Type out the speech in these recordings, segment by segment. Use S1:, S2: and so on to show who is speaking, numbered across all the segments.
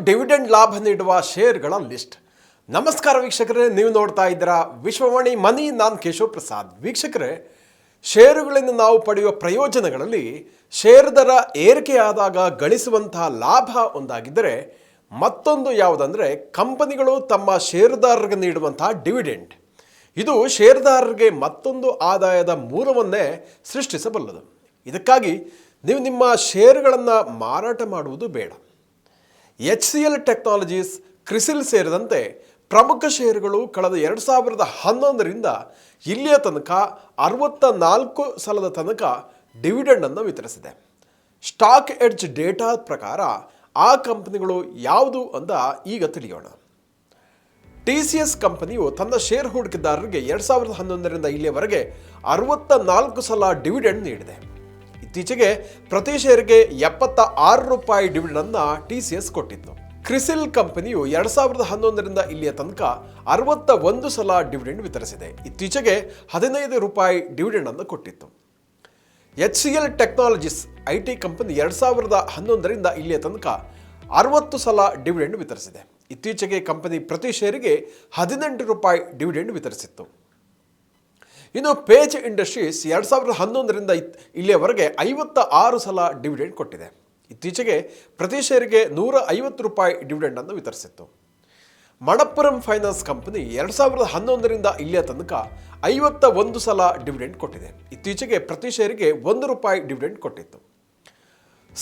S1: Dividend ಲಾಭ ನೀಡುವ ಷೇರ್ಗಳ list. ನಮಸ್ಕಾರ ವೀಕ್ಷಕರೇ, ನೀವು ನೋಡ್ತಾ ಇದ್ದೀರಾ ವಿಶ್ವವಾಣಿ ಮನಿ, ನಾನ್ ಕೇಶವ್ ಪ್ರಸಾದ್. ವೀಕ್ಷಕರೇ, ಷೇರುಗಳಿಂದ ನಾವು ಪಡೆಯುವ ಪ್ರಯೋಜನಗಳಲ್ಲಿ ಷೇರು ದರ ಏರಿಕೆಯಾದಾಗ ಗಳಿಸುವಂತಹ ಲಾಭ ಒಂದಾಗಿದ್ದರೆ ಮತ್ತೊಂದು ಯಾವುದಂದರೆ ಕಂಪನಿಗಳು ತಮ್ಮ ಷೇರುದಾರರಿಗೆ ನೀಡುವಂತಹ ಡಿವಿಡೆಂಡ್. ಇದು ಷೇರುದಾರರಿಗೆ ಮತ್ತೊಂದು ಆದಾಯದ ಮೂಲವನ್ನೇ ಸೃಷ್ಟಿಸಬಲ್ಲದು. ಇದಕ್ಕಾಗಿ ನೀವು ನಿಮ್ಮ ಷೇರುಗಳನ್ನು ಮಾರಾಟ ಮಾಡುವುದು ಬೇಡ. H C L technologies CRISIL ಸೇರಿದಂತೆ ಪ್ರಮುಖ ಷೇರುಗಳು ಕಳೆದ ಎರಡು ಸಾವಿರದ ಹನ್ನೊಂದರಿಂದ ಇಲ್ಲಿಯ ತನಕ ಅರವತ್ತ ನಾಲ್ಕು ಸಲದ ತನಕ ಡಿವಿಡೆಂಡನ್ನು ವಿತರಿಸಿದೆ. ಸ್ಟಾಕ್ ಎಡ್ಜ್ ಡೇಟಾ ಪ್ರಕಾರ ಆ ಕಂಪನಿಗಳು ಯಾವುದು ಅಂತ ಈಗ ತಿಳಿಯೋಣ. ಟಿ ಸಿ ಎಸ್ ಕಂಪನಿಯು ತನ್ನ ಷೇರ್ ಹೂಡಿಕೆದಾರರಿಗೆ ಎರಡು ಸಾವಿರದ ಹನ್ನೊಂದರಿಂದ ಇಲ್ಲಿಯವರೆಗೆ ಅರವತ್ತ ನಾಲ್ಕು ಸಲ ಡಿವಿಡೆಂಡ್ ನೀಡಿದೆ. ಇತ್ತೀಚೆಗೆ ಪ್ರತಿ ಶೇರ್ಗೆ ಎಪ್ಪತ್ತ ಆರು ರೂಪಾಯಿ ಡಿವಿಡೆಂಡನ್ನು ಟಿ ಸಿ ಎಸ್ ಕೊಟ್ಟಿತ್ತು. ಕ್ರಿಸಿಲ್ ಕಂಪನಿಯು ಎರಡು ಸಾವಿರದ ಹನ್ನೊಂದರಿಂದ ಇಲ್ಲಿಯ ತನಕ ಅರವತ್ತ ಒಂದು ಸಲ ಡಿವಿಡೆಂಡ್ ವಿತರಿಸಿದೆ. ಇತ್ತೀಚೆಗೆ ಹದಿನೈದು ರೂಪಾಯಿ ಡಿವಿಡೆಂಡ್ ಅನ್ನು ಕೊಟ್ಟಿತ್ತು. H C L technologies I T company ಎರಡು ಸಾವಿರದ ಹನ್ನೊಂದರಿಂದ ಇಲ್ಲಿಯ ತನಕ ಅರವತ್ತು ಸಲ ಡಿವಿಡೆಂಡ್ ವಿತರಿಸಿದೆ. ಇತ್ತೀಚೆಗೆ ಕಂಪನಿ ಪ್ರತಿ ಶೇರಿಗೆ ಹದಿನೆಂಟು ರೂಪಾಯಿ ಡಿವಿಡೆಂಡ್ ವಿತರಿಸಿತ್ತು. ಇನ್ನು ಪೇಜ್ ಇಂಡಸ್ಟ್ರೀಸ್ ಎರಡು ಸಾವಿರದ ಹನ್ನೊಂದರಿಂದ ಇಲ್ಲಿಯವರೆಗೆ ಐವತ್ತ ಆರು ಸಲ ಡಿವಿಡೆಂಡ್ ಕೊಟ್ಟಿದೆ. ಇತ್ತೀಚೆಗೆ ಪ್ರತಿ ಶೇರಿಗೆ ನೂರ ಐವತ್ತು ರೂಪಾಯಿ ಡಿವಿಡೆಂಡನ್ನು ವಿತರಿಸಿತ್ತು. ಮಣಪ್ಪುರಂ ಫೈನಾನ್ಸ್ ಕಂಪನಿ ಎರಡು ಸಾವಿರದ ಹನ್ನೊಂದರಿಂದ ಇಲ್ಲಿಯ ತನಕ ಐವತ್ತ ಒಂದು ಸಲ ಡಿವಿಡೆಂಡ್ ಕೊಟ್ಟಿದೆ. ಇತ್ತೀಚೆಗೆ ಪ್ರತಿ ಶೇರಿಗೆ ಒಂದು ರೂಪಾಯಿ ಡಿವಿಡೆಂಡ್ ಕೊಟ್ಟಿತ್ತು.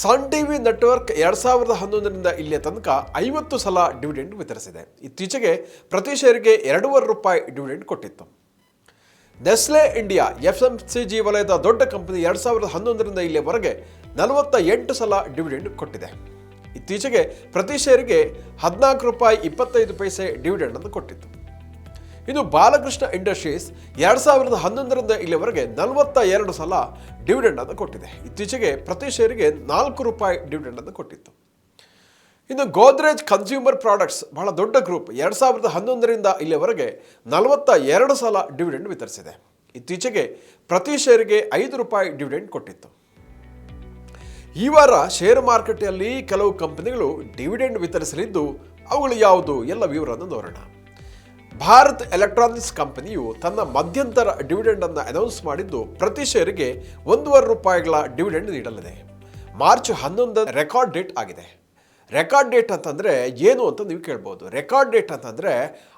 S1: ಸನ್ ಟಿವಿ ನೆಟ್ವರ್ಕ್ ಎರಡು ಸಾವಿರದ ಹನ್ನೊಂದರಿಂದ ಇಲ್ಲಿಯ ತನಕ ಐವತ್ತು ಸಲ ಡಿವಿಡೆಂಡ್ ವಿತರಿಸಿದೆ. ಇತ್ತೀಚೆಗೆ ಪ್ರತಿ ಶೇರಿಗೆ ಎರಡೂವರೆ ರೂಪಾಯಿ ಡಿವಿಡೆಂಡ್ ಕೊಟ್ಟಿತ್ತು. Nestle India F M C G ವಲಯದ ದೊಡ್ಡ ಕಂಪನಿ ಎರಡು ಸಾವಿರದ ಹನ್ನೊಂದರಿಂದ ಇಲ್ಲಿಯವರೆಗೆ ನಲವತ್ತ ಎಂಟು ಸಲ ಡಿವಿಡೆಂಡ್ ಕೊಟ್ಟಿದೆ. ಇತ್ತೀಚೆಗೆ ಪ್ರತಿ ಷೇರಿಗೆ ಹದಿನಾಲ್ಕು ರೂಪಾಯಿ ಇಪ್ಪತ್ತೈದು ಪೈಸೆ ಡಿವಿಡೆಂಡ್ ಅನ್ನು ಕೊಟ್ಟಿತ್ತು. ಇದು ಬಾಲಕೃಷ್ಣ ಇಂಡಸ್ಟ್ರೀಸ್ ಎರಡು ಸಾವಿರದ ಹನ್ನೊಂದರಿಂದ ಇಲ್ಲಿಯವರೆಗೆ ನಲವತ್ತ ಎರಡು ಸಲ ಡಿವಿಡೆಂಡ್ ಅನ್ನು ಕೊಟ್ಟಿದೆ. ಇತ್ತೀಚೆಗೆ ಪ್ರತಿ ಷೇರಿಗೆ ನಾಲ್ಕು ರೂಪಾಯಿ ಡಿವಿಡೆಂಡ್ ಅನ್ನು ಕೊಟ್ಟಿತ್ತು. ಇನ್ನು ಗೋದ್ರೇಜ್ ಕನ್ಸ್ಯೂಮರ್ ಪ್ರಾಡಕ್ಟ್ಸ್ ಬಹಳ ದೊಡ್ಡ ಗ್ರೂಪ್ ಎರಡು ಸಾವಿರದ ಹನ್ನೊಂದರಿಂದ ಇಲ್ಲಿಯವರೆಗೆ ನಲವತ್ತ ಎರಡು ಸಲ ಡಿವಿಡೆಂಡ್ ವಿತರಿಸಿದೆ. ಇತ್ತೀಚೆಗೆ ಪ್ರತಿ ಶೇರಿಗೆ ಐದು ರೂಪಾಯಿ ಡಿವಿಡೆಂಡ್ ಕೊಟ್ಟಿತ್ತು. ಈ ವಾರ ಷೇರು ಮಾರುಕಟ್ಟೆಯಲ್ಲಿ ಕೆಲವು ಕಂಪನಿಗಳು ಡಿವಿಡೆಂಡ್ ವಿತರಿಸಲಿದ್ದು, ಅವುಗಳು ಯಾವುದು ಎಲ್ಲ ವಿವರವನ್ನು ನೋಡೋಣ. ಭಾರತ್ ಎಲೆಕ್ಟ್ರಾನಿಕ್ಸ್ ಕಂಪನಿಯು ತನ್ನ ಮಧ್ಯಂತರ ಡಿವಿಡೆಂಡ್ ಅನ್ನು ಅನೌನ್ಸ್ ಮಾಡಿದ್ದು, ಪ್ರತಿ ಶೇರಿಗೆ ಒಂದೂವರೆ ರೂಪಾಯಿಗಳ ಡಿವಿಡೆಂಡ್ ನೀಡಲಿದೆ. ಮಾರ್ಚ್ ಹನ್ನೊಂದರ ರೆಕಾರ್ಡ್ ಡೇಟ್ ಆಗಿದೆ. ರೆಕಾರ್ಡ್ ಡೇಟ್ ಅಂತಂದರೆ ಏನು ಅಂತ ನೀವು ಕೇಳ್ಬೋದು. ರೆಕಾರ್ಡ್ ಡೇಟ್ ಅಂತಂದರೆ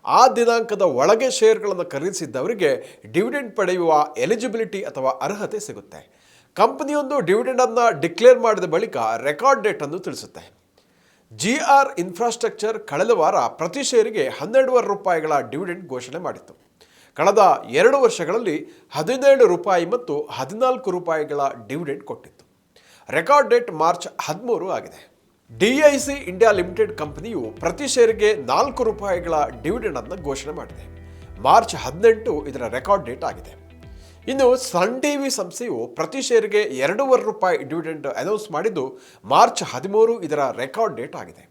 S1: ಆ ದಿನಾಂಕದ ಒಳಗೆ ಶೇರ್ಗಳನ್ನು ಖರೀದಿಸಿದ್ದವರಿಗೆ ಡಿವಿಡೆಂಡ್ ಪಡೆಯುವ ಎಲಿಜಿಬಿಲಿಟಿ ಅಥವಾ ಅರ್ಹತೆ ಸಿಗುತ್ತೆ. ಕಂಪನಿಯೊಂದು ಡಿವಿಡೆಂಡನ್ನು ಡಿಕ್ಲೇರ್ ಮಾಡಿದ ಬಳಿಕ ರೆಕಾರ್ಡ್ ಡೇಟನ್ನು ತಿಳಿಸುತ್ತೆ. ಜಿ ಆರ್ ಇನ್ಫ್ರಾಸ್ಟ್ರಕ್ಚರ್ ಕಳೆದ ವಾರ ಪ್ರತಿ ಶೇರಿಗೆ ಹನ್ನೆರಡುವರೆ ರೂಪಾಯಿಗಳ ಡಿವಿಡೆಂಡ್ ಘೋಷಣೆ ಮಾಡಿತ್ತು. ಕಳೆದ ಎರಡು ವರ್ಷಗಳಲ್ಲಿ ಹದಿನೇಳು ರೂಪಾಯಿ ಮತ್ತು ಹದಿನಾಲ್ಕು ರೂಪಾಯಿಗಳ ಡಿವಿಡೆಂಡ್ ಕೊಟ್ಟಿತ್ತು. ರೆಕಾರ್ಡ್ ಡೇಟ್ ಮಾರ್ಚ್ ಹದಿಮೂರು ಆಗಿದೆ. ಡಿಐಸಿ ಇಂಡಿಯಾ ಲಿಮಿಟೆಡ್ ಕಂಪನಿಯು ಪ್ರತಿ ಶೇರ್ಗೆ ನಾಲ್ಕು ರೂಪಾಯಿಗಳ ಡಿವಿಡೆಂಡ್ ಅನ್ನು ಘೋಷಣೆ ಮಾಡಿದೆ. ಮಾರ್ಚ್ ಹದಿನೆಂಟು ಇದರ ರೆಕಾರ್ಡ್ ಡೇಟ್ ಆಗಿದೆ. ಇನ್ನು ಸನ್ ಟಿವಿ ಸಂಸ್ಥೆಯು ಪ್ರತಿ ಶೇರ್ಗೆ ಎರಡೂವರೆ ರೂಪಾಯಿ ಡಿವಿಡೆಂಡ್ ಅನೌನ್ಸ್ ಮಾಡಿದ್ದು ಮಾರ್ಚ್ ಹದಿಮೂರು ಇದರ ರೆಕಾರ್ಡ್ ಡೇಟ್ ಆಗಿದೆ.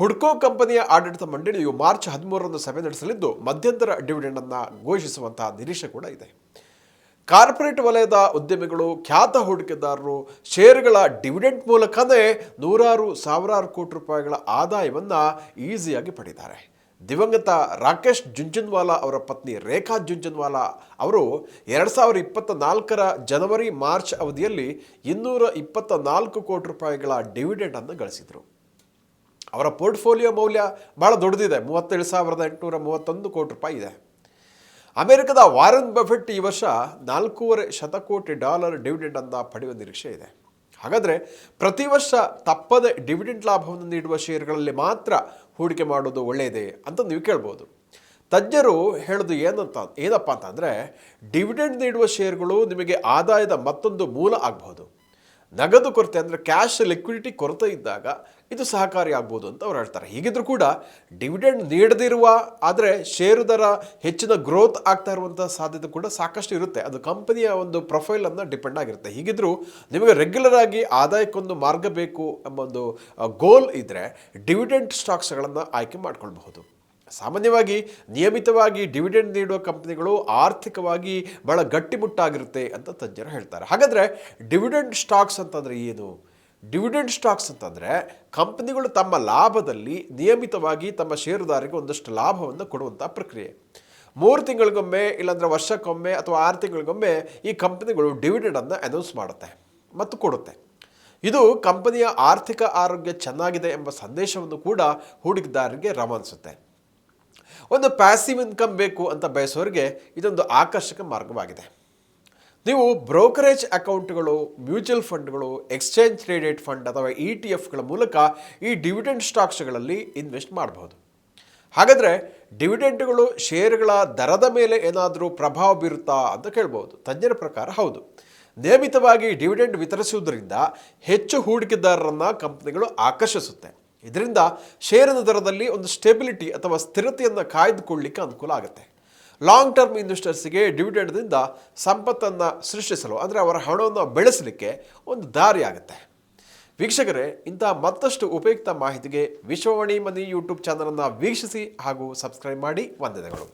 S1: ಹುಡ್ಕೋ ಕಂಪನಿಯ ಆಡಳಿತ ಮಂಡಳಿಯು ಮಾರ್ಚ್ ಹದಿಮೂರರಂದು ಸಭೆ ನಡೆಸಲಿದ್ದು ಮಧ್ಯಂತರ ಡಿವಿಡೆಂಡ್ ಅನ್ನು ಘೋಷಿಸುವಂತಹ ನಿರೀಕ್ಷೆ ಕೂಡ ಇದೆ. ಕಾರ್ಪೊರೇಟ್ ವಲಯದ ಉದ್ಯಮಿಗಳು ಖ್ಯಾತ ಹೂಡಿಕೆದಾರರು ಷೇರುಗಳ ಡಿವಿಡೆಂಟ್ ಮೂಲಕವೇ ನೂರಾರು ಸಾವಿರಾರು ಕೋಟಿ ರೂಪಾಯಿಗಳ ಆದಾಯವನ್ನು ಈಸಿಯಾಗಿ ಪಡೆದಿದ್ದಾರೆ. ದಿವಂಗತ ರಾಕೇಶ್ ಜುಂಜನ್ವಾಲಾ ಅವರ ಪತ್ನಿ ರೇಖಾ ಜುಂಜನ್ವಾಲಾ ಅವರು ಎರಡು ಸಾವಿರದ ಇಪ್ಪತ್ತ ನಾಲ್ಕರ ಜನವರಿ ಮಾರ್ಚ್ ಅವಧಿಯಲ್ಲಿ ಇನ್ನೂರ ಇಪ್ಪತ್ತ ನಾಲ್ಕು ಕೋಟಿ ರೂಪಾಯಿಗಳ ಡಿವಿಡೆಂಡನ್ನು ಗಳಿಸಿದರು. ಅವರ ಪೋರ್ಟ್ಫೋಲಿಯೋ ಮೌಲ್ಯ ಭಾಳ ದೊಡ್ಡದಿದೆ. ಮೂವತ್ತೇಳು ಸಾವಿರದ ಎಂಟುನೂರ ಮೂವತ್ತೊಂದು ಕೋಟಿ ರೂಪಾಯಿ ಇದೆ. ಅಮೆರಿಕದ ವಾರನ್ ಬಫೆಟ್ ಈ ವರ್ಷ ನಾಲ್ಕೂವರೆ ಶತಕೋಟಿ ಡಾಲರ್ ಡಿವಿಡೆಂಡ್ ಅಂತ ಪಡೆಯುವ ನಿರೀಕ್ಷೆ ಇದೆ. ಹಾಗಾದರೆ ಪ್ರತಿ ವರ್ಷ ತಪ್ಪದೆ ಡಿವಿಡೆಂಡ್ ಲಾಭವನ್ನು ನೀಡುವ ಷೇರುಗಳಲ್ಲಿ ಮಾತ್ರ ಹೂಡಿಕೆ ಮಾಡೋದು ಒಳ್ಳೆಯದೇ ಅಂತ ನೀವು ಕೇಳ್ಬೋದು. ತಜ್ಞರು ಹೇಳೋದು ಏನಂತ, ಏನಪ್ಪ ಅಂತಂದರೆ ಡಿವಿಡೆಂಡ್ ನೀಡುವ ಷೇರುಗಳು ನಿಮಗೆ ಆದಾಯದ ಮತ್ತೊಂದು ಮೂಲ ಆಗಬಹುದು. ನಗದು ಕೊರತೆ ಅಂದರೆ ಕ್ಯಾಶ್ ಲಿಕ್ವಿಡಿಟಿ ಕೊರತೆ ಇದ್ದಾಗ ಇದು ಸಹಕಾರಿ ಆಗ್ಬೋದು ಅಂತ ಅವ್ರು ಹೇಳ್ತಾರೆ. ಹೀಗಿದ್ರೂ ಕೂಡ ಡಿವಿಡೆಂಡ್ ನೀಡದಿರುವ, ಆದರೆ ಷೇರು ದರ ಹೆಚ್ಚಿನ ಗ್ರೋತ್ ಆಗ್ತಾ ಇರುವಂಥ ಸಾಧ್ಯತೆ ಕೂಡ ಸಾಕಷ್ಟು ಇರುತ್ತೆ. ಅದು ಕಂಪನಿಯ ಒಂದು ಪ್ರೊಫೈಲನ್ನು ಡಿಪೆಂಡ್ ಆಗಿರುತ್ತೆ. ಹೀಗಿದ್ರೂ ನಿಮಗೆ ರೆಗ್ಯುಲರ್ ಆಗಿ ಆದಾಯಕ್ಕೊಂದು ಮಾರ್ಗ ಬೇಕು ಎಂಬ ಒಂದು ಗೋಲ್ ಇದ್ದರೆ ಡಿವಿಡೆಂಟ್ ಸ್ಟಾಕ್ಸ್ಗಳನ್ನು ಆಯ್ಕೆ ಮಾಡ್ಕೊಳ್ಬಹುದು. ಸಾಮಾನ್ಯವಾಗಿ ನಿಯಮಿತವಾಗಿ ಡಿವಿಡೆಂಡ್ ನೀಡುವ ಕಂಪ್ನಿಗಳು ಆರ್ಥಿಕವಾಗಿ ಬಹಳ ಗಟ್ಟಿಮುಟ್ಟಾಗಿರುತ್ತೆ ಅಂತ ತಜ್ಞರು ಹೇಳ್ತಾರೆ. ಹಾಗಾದರೆ ಡಿವಿಡೆಂಡ್ ಸ್ಟಾಕ್ಸ್ ಅಂತಂದರೆ ಏನು? ಡಿವಿಡೆಂಡ್ ಸ್ಟಾಕ್ಸ್ ಅಂತಂದರೆ ಕಂಪ್ನಿಗಳು ತಮ್ಮ ಲಾಭದಲ್ಲಿ ನಿಯಮಿತವಾಗಿ ತಮ್ಮ ಷೇರುದಾರರಿಗೆ ಒಂದಷ್ಟು ಲಾಭವನ್ನು ಕೊಡುವಂಥ ಪ್ರಕ್ರಿಯೆ. ಮೂರು ತಿಂಗಳಿಗೊಮ್ಮೆ ಇಲ್ಲಾಂದರೆ ವರ್ಷಕ್ಕೊಮ್ಮೆ ಅಥವಾ ಆರು ತಿಂಗಳಿಗೊಮ್ಮೆ ಈ ಕಂಪ್ನಿಗಳು ಡಿವಿಡೆಂಡನ್ನು ಅನೌನ್ಸ್ ಮಾಡುತ್ತೆ ಮತ್ತು ಕೊಡುತ್ತೆ. ಇದು ಕಂಪನಿಯ ಆರ್ಥಿಕ ಆರೋಗ್ಯ ಚೆನ್ನಾಗಿದೆ ಎಂಬ ಸಂದೇಶವನ್ನು ಕೂಡ ಹೂಡಿಕೆದಾರರಿಗೆ ರವಾನಿಸುತ್ತೆ. ಒಂದು ಪ್ಯಾಸಿವ್ ಇನ್ಕಮ್ ಬೇಕು ಅಂತ ಬಯಸೋರಿಗೆ ಇದೊಂದು ಆಕರ್ಷಕ ಮಾರ್ಗವಾಗಿದೆ. ನೀವು ಬ್ರೋಕರೇಜ್ ಅಕೌಂಟ್ಗಳು, ಮ್ಯೂಚುವಲ್ ಫಂಡ್ಗಳು, ಎಕ್ಸ್ಚೇಂಜ್ ಟ್ರೇಡೆಡ್ ಫಂಡ್ ಅಥವಾ ಇ ಟಿ ಎಫ್ಗಳ ಮೂಲಕ ಈ ಡಿವಿಡೆಂಡ್ ಸ್ಟಾಕ್ಸ್ಗಳಲ್ಲಿ ಇನ್ವೆಸ್ಟ್ ಮಾಡಬಹುದು. ಹಾಗಾದರೆ ಡಿವಿಡೆಂಟ್ಗಳು ಷೇರುಗಳ ದರದ ಮೇಲೆ ಏನಾದರೂ ಪ್ರಭಾವ ಬೀರುತ್ತಾ ಅಂತ ಕೇಳ್ಬೋದು ತಜ್ಞರ ಪ್ರಕಾರ ಹೌದು. ನಿಯಮಿತವಾಗಿ ಡಿವಿಡೆಂಡ್ ವಿತರಿಸುವುದರಿಂದ ಹೆಚ್ಚು ಹೂಡಿಕೆದಾರರನ್ನು ಕಂಪ್ನಿಗಳು ಆಕರ್ಷಿಸುತ್ತೆ. ಇದರಿಂದ ಷೇರಿನ ದರದಲ್ಲಿ ಒಂದು ಸ್ಟೆಬಿಲಿಟಿ ಅಥವಾ ಸ್ಥಿರತೆಯನ್ನು ಕಾಯ್ದುಕೊಳ್ಳಿಕ್ಕೆ ಅನುಕೂಲ ಆಗುತ್ತೆ. ಲಾಂಗ್ ಟರ್ಮ್ ಇನ್ವೆಸ್ಟರ್ಸಿಗೆ ಡಿವಿಡೆಂಡ್ನಿಂದ ಸಂಪತ್ತನ್ನು ಸೃಷ್ಟಿಸಲು, ಅಂದರೆ ಅವರ ಹಣವನ್ನು ಬೆಳೆಸಲಿಕ್ಕೆ ಒಂದು ದಾರಿ ಆಗುತ್ತೆ. ವೀಕ್ಷಕರೇ ಇಂತಹ ಮತ್ತಷ್ಟು ಉಪಯುಕ್ತ ಮಾಹಿತಿಗೆ ವಿಶ್ವವಾಣಿ ಮನಿ ಯೂಟ್ಯೂಬ್ ಚಾನಲನ್ನು ವೀಕ್ಷಿಸಿ ಹಾಗೂ ಸಬ್ಸ್ಕ್ರೈಬ್ ಮಾಡಿ. ವಂದನೆಗಳು.